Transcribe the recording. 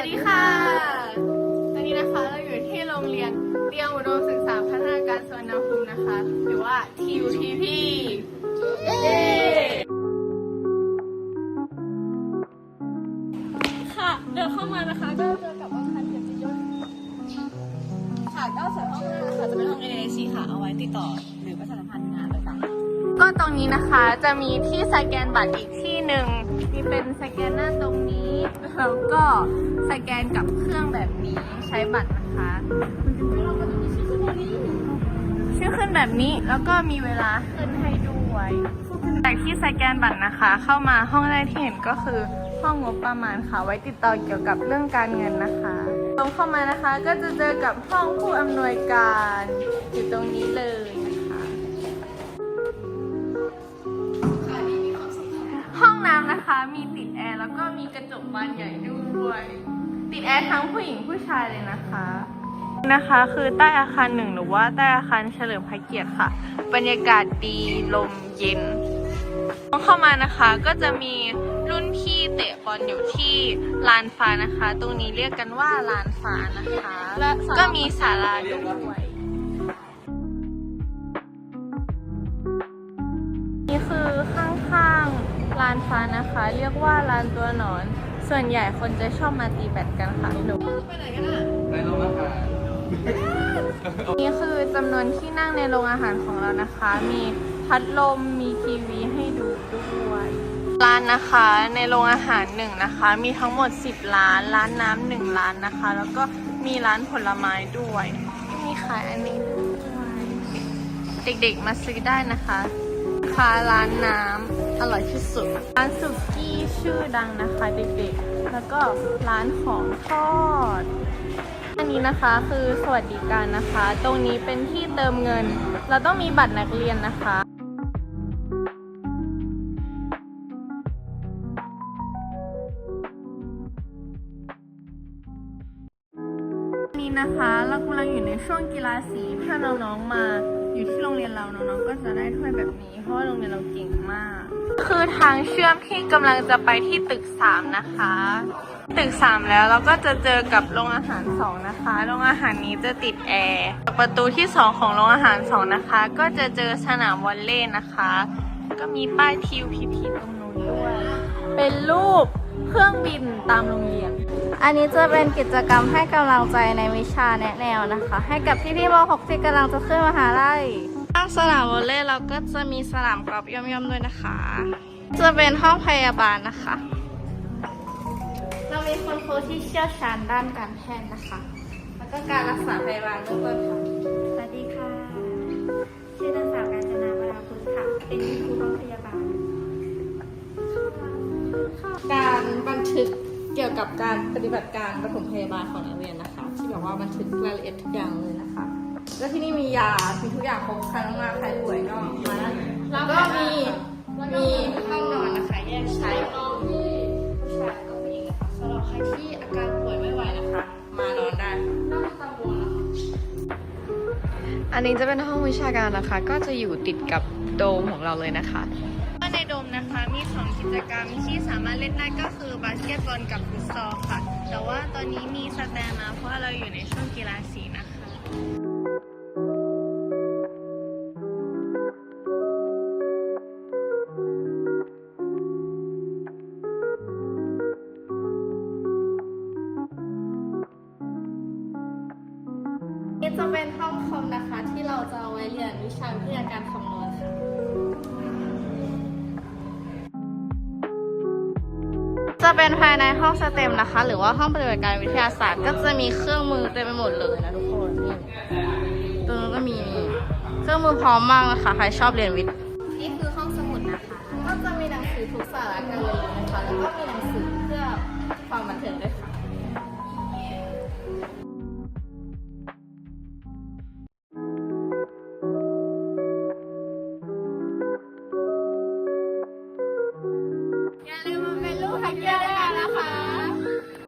วัสดีค่ะ ตอนนี้นะคะเราอยู่ที่โรงเรียนเตรียมอุดมศึกษาพัฒนาการสวนภูมินะคะ หรือว่า TUTP เย้ค่ะ เดินเข้ามานะคะก็เจอกับอาคารเกียรติยศค่ะก็ส่วนห้องหน้านะคะจะเป็นห้อง NAC ค่ะ เอาไว้ติดต่อหรือประชาสัมพันธ์งานต่างๆ ก็ตรงนี้นะคะจะมีที่สแกนบัตรอีกที่หนึ่งมีเป็นสแกนหน้าตรงนี้ แล้วก็สแกนกับเครื่องแบบนี้ใช้บัตรนะคะชื่อขึ้นแบบนี้แล้วก็มีเวลาขึ้นให้ด้วยจากที่สแกนบัตรนะคะ เข้ามาห้องแรกที่เห็นก็คือห้องงบประมาณค่ะ ไว้ติดต่อเกี่ยวกับเรื่องการเงินนะคะตรงเข้ามานะคะก็จะเจอกับห้องผู้อำนวยการอยู่ตรงนี้เลย แอร์แล้วก็มีกระจกบานใหญ่ด้วย ติดแอร์ทั้งผู้หญิงผู้ชายเลยนะคะ นะคะคือใต้อาคารหนึ่งหรือว่าใต้อาคารเฉลิมพระเกียรติค่ะ บรรยากาศดีลมเย็นเข้ามานะคะก็จะมีรุ่นพี่เตะบอลอยู่ที่ลานฟ้านะคะ ตรงนี้เรียกกันว่าลานฟ้านะคะและศาลาก็มีศาลาด้วย ฟ้านะคะ เรียกว่าลานตัวหนอน ส่วนใหญ่คนจะชอบมาตีแบดกันค่ะหนูไปไหนกันอะในโรงอาหารนี่คือจำนวนที่นั่งในโรงอาหารของเรานะคะ มีพัดลมมีทีวีให้ดูด้วยร้านนะคะในโรงอาหารหนึ่งนะคะ มีทั้งหมด 10 ร้าน ร้านน้ำหนึ่งร้านนะคะ แล้วก็มีร้านผลไม้ด้วยมีขายอันนี้ด้วยเด็กๆมาซื้อได้นะคะค่ะร้านน้ำ อร่อยที่สุด ร้านสุกี้ชื่อดังนะคะเด็กๆ แล้วก็ร้านของทอด อันนี้นะคะคือสวัสดิการนะคะ ตรงนี้เป็นที่เติมเงิน เราต้องมีบัตรนักเรียนนะคะนี้นะคะ เรากำลังอยู่ในช่วงกีฬาสีถ้าน้องๆมา อยู่ที่โรงเรียนเราน้องๆก็จะได้ถ้วยแบบนี้ เพราะโรงเรียนเราเก่งมาก คือทางเชื่อมที่กำลังจะไปที่ตึกสามนะคะ ตึกสามแล้วเราก็จะเจอกับโรงอาหารสองนะคะโรงอาหารนี้จะติดแอร์ประตูที่สองของโรงอาหารสองนะคะ ก็จะเจอสนามวอลเลย์นะคะ ก็มีป้ายทิวพีพีตรงนู้นด้วย เป็นรูปเครื่องบินตามโรงเรียน อันนี้จะเป็นกิจกรรมให้กำลังใจในวิชาแนะแนวนะคะ ให้กับพี่ๆม .6 ที่กำลังจะขึ้นมหาลัยข้างสนามวอลเลย์เราก็จะมีสนามกอล์ฟย่อมๆด้วยนะคะ จะเป็นห้องพยาบาลนะคะ เรามีคุณครูที่เชี่ยวชาญด้านการแพทย์นะคะ แล้วก็การรักษาพยาบาลเบื้องต้นค่ะ สวัสดีค่ะ ชื่อนางสาว กับการปฏิบัติการปฐมพยาบาลของนักเรียนนะคะ ที่แบบว่าบันทึกรายละเอียดทุกอย่างเลยนะคะ แล้วที่นี่มียามีทุกอย่างครบครันมากๆใครป่วยก็มาแล้วก็มีมีห้องนอนนะคะแยกใช้ห้องที่ผู้ชายกับผู้หญิงนะคะสำหรับใครที่อาการป่วยไม่ไหวนะคะ มานอนได้น่ตาบัวนะคะอันนี้จะเป็นห้องวิชาการนะคะ ก็จะอยู่ติดกับโดมของเราเลยนะคะ นโดมนะคะ มีสองกิจกรรมที่สามารถเล่นได้ก็คือบาสเกตบอลกับฟุตซอลค่ะ แต่ว่าตอนนี้มีสแตนมาเพราะเราอยู่ในช่วงกีฬาสีนะคะ นี่จะเป็นห้องคอมนะคะที่เราจะเอาไว้เรียนวิชาวิทยาการคำนวณ จะเป็นภายในห้องสเต็มนะคะ หรือว่าห้องปฏิบัติการวิทยาศาสตร์ก็จะมีเครื่องมือเต็มไปหมดเลยนะทุกคนนี่ตรงนั้นก็มีเครื่องมือพร้อมมากนะคะใครชอบเรียนวิทย์นี่คือห้องสมุดนะคะ ก็จะมีหนังสือทุกสาระกันเลยนะคะแล้วก็มีหนังสือเพื่อความบันเทิงด้วยค่ะ